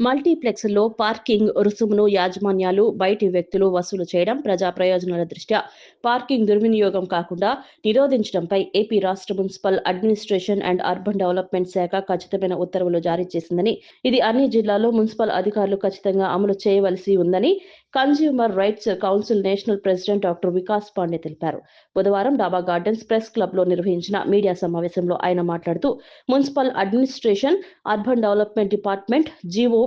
మల్టీప్లెక్స్లో parking రుసుమును యాజమాన్యాలు బయటి వ్యక్తులు వసూలు చేయడం ప్రజా ప్రయోజనాల దృష్ట్యా పార్కింగ్ దుర్వినియోగం కాకుండా నిరోధించడంపై ఏపీ రాష్ట్ర municipal administration and urban development శాఖ ఖచ్చితమైన ఉత్తర్వులు జారీ చేసిందని ఇది అన్ని జిల్లాల్లో మున్సిపల్ అధికారులు ఖచ్చితంగా అమలు చేయవలసి ఉందని consumer rights council national president doctor Vikas Pandey తెలిపారు. బుధవారం డాబా గార్డెన్స్ ప్రెస్ క్లబ్లో నిర్వహించిన మీడియా సమావేశంలో ఆయన మాట్లాడుతూ municipal administration urban development department GO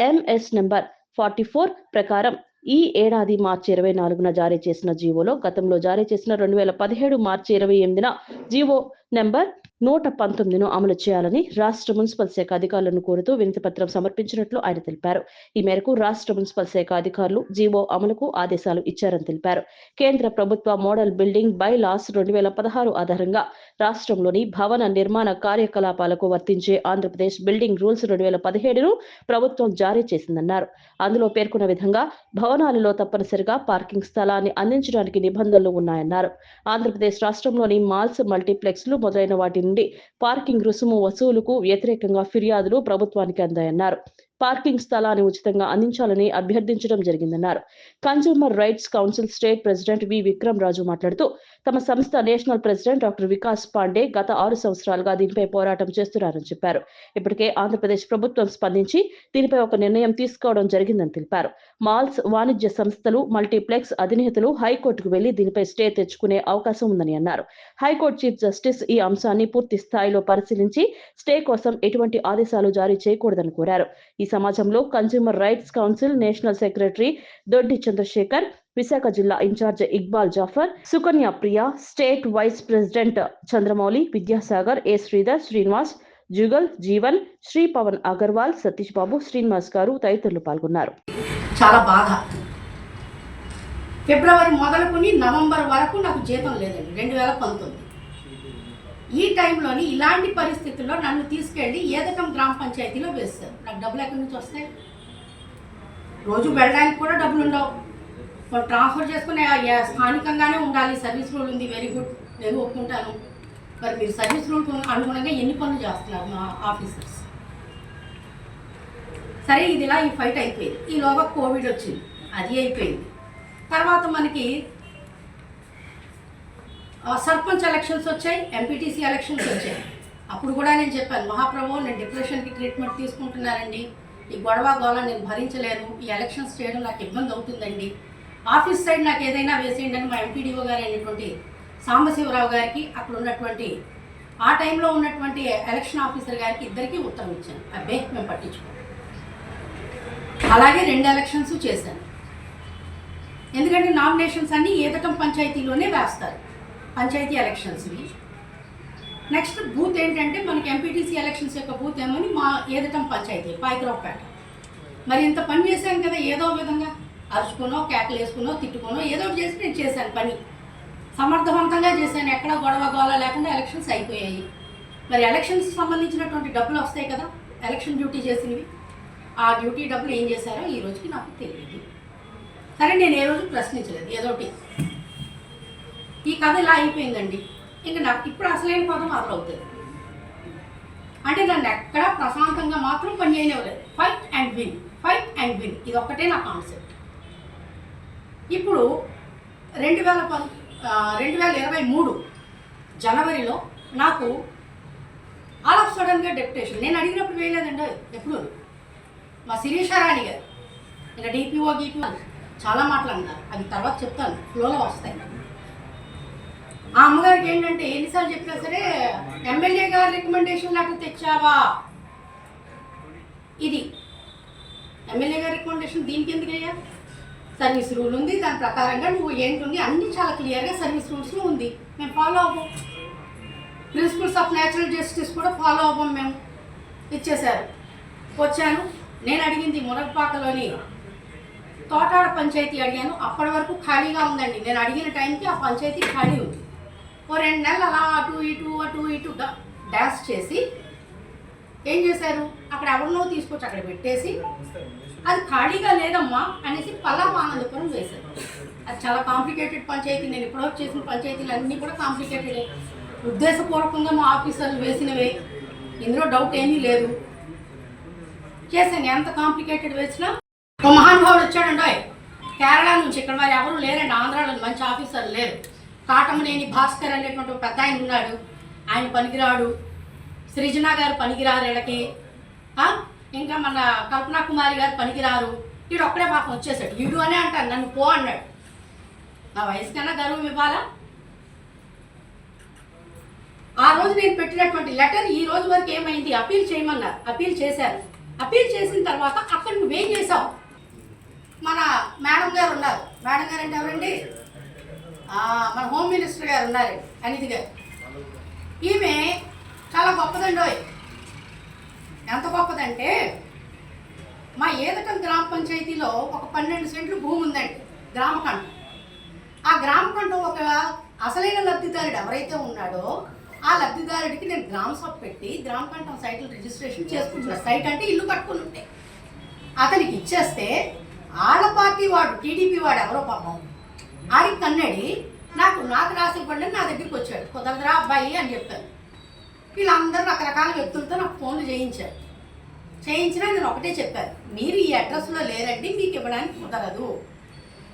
MS number forty four ప్రకారం ఈ ఏడాది మార్చి ఇరవై నాలుగున జారీ చేసిన జీవోలో గతంలో జారీ చేసిన రెండు వేల పదిహేడు మార్చి ఇరవై ఎనిమిదిన జీవో నెంబర్ నూట పంతొమ్మిదిను అమలు చేయాలని రాష్ట్ర మున్సిపల్ శాఖ అధికారులను కోరుతూ వినతి పత్రం సమర్పించినట్లు ఆయన తెలిపారు. ఈ మేరకు రాష్ట్ర మున్సిపల్ శాఖ అధికారులు జీవో అమలుకు ఆదేశాలు ఇచ్చారని తెలిపారు. కేంద్ర ప్రభుత్వ మోడల్ బిల్డింగ్ బై లాస్ రెండు వేల పదహారు ఆధారంగా రాష్ట్రంలోని భవన నిర్మాణ కార్యకలాపాలకు వర్తించే ఆంధ్రప్రదేశ్ బిల్డింగ్ రూల్స్ రెండు వేల పదిహేడును ప్రభుత్వం జారీ చేసిందన్నారు. అందులో పేర్కొన్న విధంగా భవనాలలో తప్పనిసరిగా పార్కింగ్ స్థలాన్ని అందించడానికి నిబంధనలు ఉన్నాయన్నారు. ఆంధ్రప్రదేశ్ రాష్ట్రంలోని మాల్స్ మల్టీప్లెక్స్లు మొదలైన వాటి నుండి పార్కింగ్ రుసుము వసూలుకు వ్యతిరేకంగా ఫిర్యాదులు ప్రభుత్వానికి అందాయన్నారు. పార్కింగ్ స్థలాన్ని ఉచితంగా అందించాలని అభ్యర్థించడం జరిగిందన్నారు. Consumer rights council state president V. Vikram Raju మాట్లాడుతూ తమ సంస్థ national president doctor Vikas Pandey గత ఆరు సంవత్సరాలుగా దీనిపై పోరాటం చేస్తున్నారని చెప్పారు. ఇప్పటికే ఆంధ్రప్రదేశ్ ప్రభుత్వం స్పందించి దీనిపై ఒక నిర్ణయం తీసుకోవడం జరిగిందని తెలిపారు. మాల్స్ వాణిజ్య సంస్థలు మల్టీప్లెక్స్ అధినేతలు హైకోర్టుకు వెళ్ళి దీనిపై స్టే తెచ్చుకునే అవకాశం ఉందని అన్నారు. హైకోర్టు చీఫ్ జస్టిస్ ఈ అంశాన్ని పూర్తి స్థాయిలో పరిశీలించి స్టే కోసం ఎటువంటి ఆదేశాలు జారీ చేయకూడదని కోరారు. ఈ సమాజంలో consumer rights council national secretary Doddi Chandrasekhar Visakha జిల్లా in charge Iqbal Jafar Sukanya Priya state vice president Chandramouli Vidyasagar A Sridhar Srinivas Jugal Jeevan Shri Pavan Agarwal Satish Babu Srinivas గారు తదితరులు పాల్గొన్నారు. చాలా బాధ. ఫిబ్రవరి మొదలుకుని నవంబర్ వరకు నాకు జీతం లేదండి. రెండు వేల పంతొమ్మిది. ఈ టైంలోని ఇలాంటి పరిస్థితుల్లో నన్ను తీసుకెళ్ళి ఏదకం గ్రామ పంచాయతీలో వేస్తారు. నాకు డబ్బులు ఎక్కడి నుంచి వస్తాయి? రోజు వెళ్ళడానికి కూడా డబ్బులు ఉండవు ట్రాన్స్ఫర్ చేసుకునే యా- స్థానికంగానే ఉండాలి. సర్వీస్ రూల్ ఉంది. Very good. నేను ఒప్పుకుంటాను. మరి మీరు సర్వీస్ రూల్ అనుగుణంగా ఎన్ని పనులు చేస్తున్నారు మా ఆఫీసర్స్? సరే ఇది ఇలా ఈ ఫైట్ అయిపోయింది. ఈలోగా కోవిడ్ వచ్చింది. అది అయిపోయింది. తర్వాత మనకి సర్పంచ్ ఎలక్షన్స్ వచ్చాయి ఎంపీటీసీ ఎలక్షన్స్ వచ్చాయి. అప్పుడు కూడా నేను చెప్పాను మహాప్రభు నేను డిప్రెషన్కి ట్రీట్మెంట్ తీసుకుంటున్నానండి. ఈ గొడవ గోళ నేను భరించలేను. ఈ ఎలక్షన్స్ చేయడం నాకు ఇబ్బంది అవుతుందండి. ఆఫీస్ సైడ్ నాకు ఏదైనా వేసేయండి అని మా ఎంపీడీఓ గారు అయినటువంటి సాంబశివరావు గారికి అక్కడ ఉన్నటువంటి ఆ టైంలో ఉన్నటువంటి ఎలక్షన్ ఆఫీసర్ గారికి ఇద్దరికీ ఉత్తరం ఇచ్చాను. అబ్బే మేము పట్టించుకోం అలాగే రెండు ఎలక్షన్స్ చేశాను. ఎందుకంటే నామినేషన్స్ అన్నీ ఏదటం పంచాయతీలోనే వేస్తారు. పంచాయతీ ఎలక్షన్స్వి. నెక్స్ట్ బూత్ ఏంటంటే మనకి ఎంపీటీసీ ఎలక్షన్స్ యొక్క బూత్ ఏమని మా ఏదటం పంచాయతీ పాయకరావుపేట మరి ఇంత పని చేశాను కదా ఏదో విధంగా. అరుచుకునో కేకలు వేసుకునో తిట్టుకునో ఏదో ఒకటి చేసి నేను చేశాను పని. సమర్థవంతంగా చేశాను ఎక్కడ గొడవ గోళ లేకుండా ఎలక్షన్స్ అయిపోయాయి. మరి ఎలక్షన్స్ సంబంధించినటువంటి డబ్బులు వస్తాయి కదా ఎలక్షన్ డ్యూటీ చేసినవి. ఆ డ్యూటీ డబ్బులు ఏం చేశారో ఈ రోజుకి నాకు తెలియదు. సరే నేను ఏ రోజు ప్రశ్నించలేదు ఏదోటి ఈ కథ ఇలా అయిపోయిందండి. ఇంకా నాకు ఇప్పుడు అసలైన పదం మొదలవుతుంది అంటే నన్ను ఎక్కడా ప్రశాంతంగా మాత్రం పని చేయనివ్వలేదు. Fight and win fight and win ఇది ఒక్కటే నా కాన్సెప్ట్ ఇప్పుడు రెండు వేల పం రెండు వేల ఇరవై మూడు జనవరిలో నాకు ఆల్ ఆఫ్ సడన్గా డెప్యుటేషన్. నేను అడిగినప్పుడు వేయలేదండి ఎప్పుడు? మా శిరీషారాణి గారు. ఇంకా డిపిఓ గీపీఓ చాలా మాటలు అన్నారు అవి తర్వాత చెప్తాను. ఫ్లోలో వస్తాయి. ఆ అమ్మగారికి ఏంటంటే ఎన్నిసార్లు చెప్పినా సరే ఎమ్మెల్యే గారి రికమెండేషన్ లెటర్ తెచ్చావా? ఇది. ఎమ్మెల్యే గారి రికమెండేషన్ దీనికి ఎందుకు అయ్యా సర్వీస్ రూల్ ఉంది దాని ప్రకారంగా నువ్వు ఏంటుంది అన్నీ చాలా క్లియర్గా సర్వీస్ రూల్స్లో ఉంది. మేము ఫాలో అవ్వం. ప్రిన్సిపల్స్ ఆఫ్ న్యాచురల్ జస్టిస్ కూడా ఫాలో అవ్వం మేము. ఇచ్చేశారు. వచ్చాను. నేను అడిగింది మునగపాకలోని తోటాడ పంచాయతీ అడిగాను. అప్పటి వరకు ఖాళీగా ఉందండి. నేను అడిగిన టైంకి ఆ పంచాయతీ ఖాళీ ఉంది. ఓ రెండు నెలలు అలా అటు ఇటు అటు ఇటు డాష్ చేసి ఏం చేశారు? అక్కడ ఎవరినో తీసుకొచ్చి అక్కడ పెట్టేసి అది ఖాళీగా లేదమ్మా అనేసి పల్లా ఆనందపురం వేశారు. అది చాలా కాంప్లికేటెడ్ పంచాయతీ. నేను ఇప్పుడు చేసిన పంచాయతీలు అన్నీ కూడా కాంప్లికేటెడే ఉద్దేశపూర్వకంగా మా ఆఫీసర్లు వేసినవే. ఇందులో డౌట్ ఏమీ లేదు. చేశాను. ఎంత కాంప్లికేటెడ్ వేసినా ఒక మహానుభావుడు వచ్చాడండి కేరళ నుంచి ఇక్కడ మరి ఎవరు లేరండి. ఆంధ్రాలో మంచి ఆఫీసర్లు లేరు. కాటమనేని భాస్కర్ అనేటువంటి పెద్ద ఆయన ఉన్నాడు. ఆయన పనికిరాడు. సృజన గారు పనికిరారు వీళ్ళకి. ఇంకా మన కల్పనా కుమారి గారు పనికిరారు. వీడు ఒక్కడే పాపం వచ్చేసాడు. వీడు అనే అంటాను నన్ను పో అన్నాడు. నా వయసు కన్నా గర్వం ఇవ్వాలా? ఆ రోజు నేను పెట్టినటువంటి లెటర్ ఈ రోజు వరకు ఏమైంది? అపీల్ చేయమన్నారు. అపీల్ చేశారు. అపీల్ చేసిన తర్వాత అక్కడ నువ్వేం చేసావు మన మేడం గారు ఉన్నారు. మేడం గారు అంటే ఎవరండి? మన హోమ్ మినిస్టర్ గారు ఉన్నారు అనితి గారు. ఈమె చాలా గొప్పదండోయ్ ఎంత గొప్పదంటే మా ఏదకం గ్రామ పంచాయతీలో ఒక పన్నెండు సెంట్లు భూమి ఉందండి గ్రామకంఠం ఆ గ్రామకంఠం ఒక అసలైన లబ్ధిదారుడు ఎవరైతే ఉన్నాడో ఆ లబ్ధిదారుడికి నేను గ్రామ సభ పెట్టి గ్రామకంఠం సైట్లు రిజిస్ట్రేషన్ చేసుకుంటున్నా. సైట్ అంటే ఇల్లు కట్టుకుని ఉంటే. అతనికి ఇచ్చేస్తే ఆళ్ళ పార్టీ వాడు టీడీపీ వాడు ఎవరో పాపం. కన్నడి నాకు నాకు రాసి ఇవ్వండి నా దగ్గరికి వచ్చాడు. కుదరదురా అబ్బాయి అని చెప్పాను వీళ్ళందరూ రకరకాల వ్యక్తులతో నాకు ఫోన్లు చేయించారు. చేయించినా నేను ఒకటే చెప్పాను. మీరు ఈ అడ్రస్లో లేరండి మీకు ఇవ్వడానికి కుదరదు.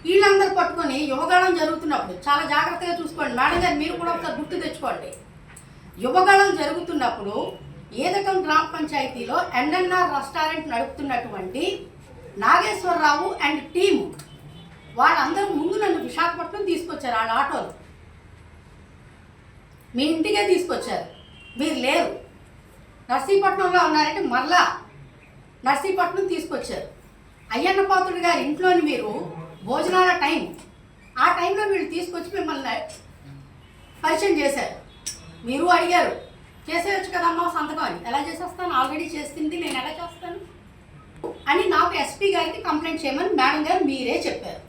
వీళ్ళందరూ పట్టుకొని యువగాళం జరుగుతున్నప్పుడు చాలా జాగ్రత్తగా చూసుకోండి. మేడం గారు మీరు కూడా ఒకసారి గుర్తు తెచ్చుకోండి. యువగాళం జరుగుతున్నప్పుడు ఏదకం గ్రామ పంచాయతీలో ఎన్ఎన్ఆర్ రెస్టారెంట్ నడుపుతున్నటువంటి నాగేశ్వరరావు అండ్ టీము వాళ్ళందరూ ముందు నన్ను విశాఖపట్నం తీసుకొచ్చారు వాళ్ళ ఆటోలు. మీ ఇంటికే తీసుకొచ్చారు. మీరు లేరు. నర్సీపట్నంలో ఉన్నారంటే మరలా నర్సీపట్నం తీసుకొచ్చారు. అయ్యన్న పాత్రుడు గారి ఇంట్లోని మీరు భోజనాల టైం. ఆ టైంలో వీళ్ళు తీసుకొచ్చి మిమ్మల్ని పరిచయం చేశారు. మీరు అడిగారు. చేసేయచ్చు కదమ్మా సంతకం అని. ఎలా చేసేస్తాను? ఆల్రెడీ చేస్తుంది నేను ఎలా చేస్తాను? అని నాకు ఎస్పీ గారికి కంప్లైంట్ చేయమని మేడం గారు మీరే చెప్పారు.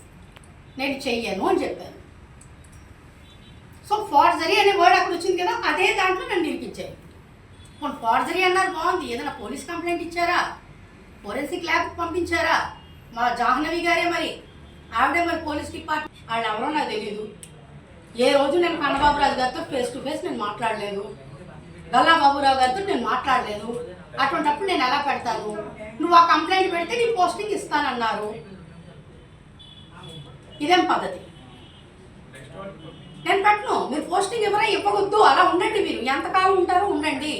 నేను చెయ్యను అని చెప్పాను సో ఫార్జరీ అనే వర్డ్ అక్కడ వచ్చింది కదా అదే దాంట్లో నన్ను నిలిపించాను పోనీ ఫార్జరీ అన్నారు బాగుంది. ఏదైనా పోలీస్ కంప్లైంట్ ఇచ్చారా? ఫోరెన్సిక్ ల్యాబ్కి పంపించారా? మా జాహ్నవి గారే మరి. ఆవిడే మరి పోలీస్ డిపార్ట్మెంట్ వాళ్ళు ఎవరో నాకు తెలియదు ఏ రోజు నేను కన్నబాబురాజు గారితో ఫేస్ టు ఫేస్ నేను మాట్లాడలేదు. గల్లా బాబురావు గారితో నేను మాట్లాడలేదు. అటువంటప్పుడు నేను ఎలా పెడతాను? నువ్వు ఆ కంప్లైంట్ పెడితే నీ పోస్టింగ్ ఇస్తానన్నారు. ఇదేం పద్ధతి? నేను పెట్టను. మీరు పోస్టింగ్ ఎవరా ఇవ్వవద్దు. అలా ఉండండి మీరు. ఎంతకాలం ఉంటారో ఉండండి.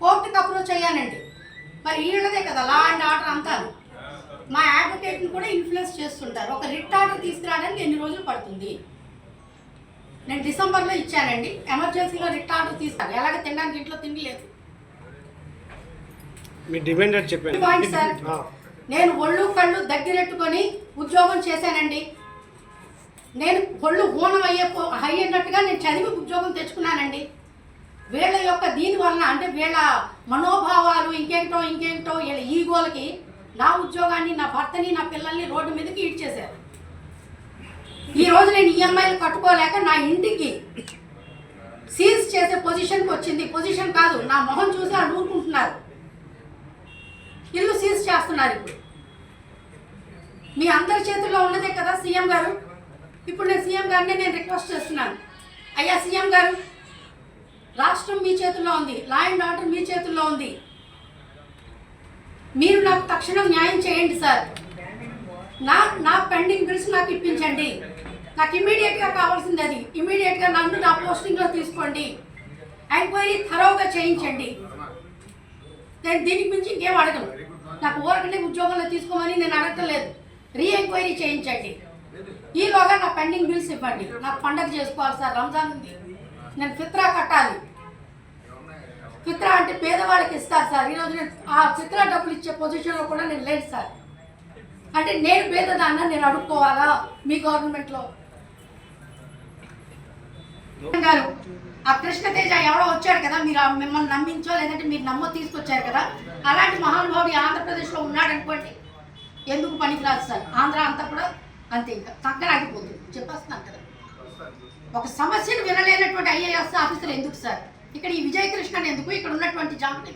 కోర్టుకి అప్రోచ్ అయ్యానండి. మరి వీళ్ళదే కదా. లా అండ్ ఆర్డర్ అంతాను. మా అడ్వకేట్ని కూడా ఇన్ఫ్లుయెన్స్ చేస్తుంటారు. ఒక రిట్ ఆర్డర్ తీసుకురావడానికి ఎన్ని రోజులు పడుతుంది? నేను డిసెంబర్లో ఇచ్చానండి. ఎమర్జెన్సీలో రిట్ ఆర్డర్ తీసుకురాను ఎలాగ తినడానికి ఇంట్లో తిండి లేదు. మీ డిమాండ్ అని నేను ఒళ్ళు కళ్ళు దగ్గరెట్టుకొని ఉద్యోగం చేశానండి. నేను ఒళ్ళు ఊనం అయ్యే అయ్యేటట్టుగా నేను చదివి ఉద్యోగం తెచ్చుకున్నానండి. వీళ్ళ యొక్క దీని వలన అంటే వీళ్ళ మనోభావాలు ఇంకేంటో ఇంకేంటో వీళ్ళ ఈగోలకి నా ఉద్యోగాన్ని నా భర్తని నా పిల్లల్ని రోడ్డు మీదకి ఈడ్చేశారు. ఈ రోజు నేను ఈఎంఐలు కట్టుకోలేక నా ఇంటికి సీజ్ చేసే పొజిషన్కి వచ్చింది. పొజిషన్ కాదు నా మొహం చూసి అనుకుంటున్నారు ఇల్లు సీజ్ చేస్తున్నారు ఇప్పుడు? మీ అందరి చేతుల్లో ఉన్నదే కదా సీఎం గారు? ఇప్పుడు నేను సీఎం గారిని నేను రిక్వెస్ట్ చేస్తున్నాను. అయ్యా సీఎం గారు రాష్ట్రం మీ చేతుల్లో ఉంది లా అండ్ ఆర్డర్ మీ చేతుల్లో ఉంది. మీరు నాకు తక్షణం న్యాయం చేయండి సార్. నా నా పెండింగ్ బిల్స్ నాకు ఇప్పించండి. నాకు ఇమీడియట్గా కావాల్సింది అది. ఇమీడియట్గా నన్ను నా పోస్టింగ్లో తీసుకోండి. ఎంక్వైరీ థరోగా చేయించండి. నేను దీనికి మించి ఇంకేం అడగను. నాకు ఊరకనే ఉద్యోగంలో తీసుకోమని నేను అడగలేదు రీ ఎంక్వైరీ చేయించండి. ఈలోగా నా పెండింగ్ బిల్స్ ఇవ్వండి. నాకు పండగ చేసుకోవాలి సార్. రంజాన్ ఉంది. నేను ఫిత్రా కట్టాలి. ఫిత్రా అంటే పేదవాళ్ళకి ఇస్తారు సార్. ఈరోజు నేను ఆ ఫిత్రా డబ్బులు ఇచ్చే పొజిషన్లో కూడా నేను లేదు సార్. అంటే నేను పేదదాన్న నేను అడుక్కోవాలా మీ గవర్నమెంట్లో గారు ఆ కృష్ణతేజ ఎవడో వచ్చాడు కదా మీరు మిమ్మల్ని నమ్మించో లేదంటే మీరు నమ్మో తీసుకొచ్చారు కదా అలాంటి మహానుభావుడు ఆంధ్రప్రదేశ్లో ఉన్నాడు అనుకోండి. ఎందుకు పనికిరాదు సార్? ఆంధ్ర అంతా కూడా అంతే ఇంకా తగ్గరాగిపోతుంది చెప్పేస్తున్నాను కదా. ఒక సమస్యను వినలేనటువంటి ఐఏఎస్ ఆఫీసర్ ఎందుకు సార్? ఇక్కడ ఈ విజయకృష్ణ ఎందుకు? ఇక్కడ ఉన్నటువంటి జాగ్రత్త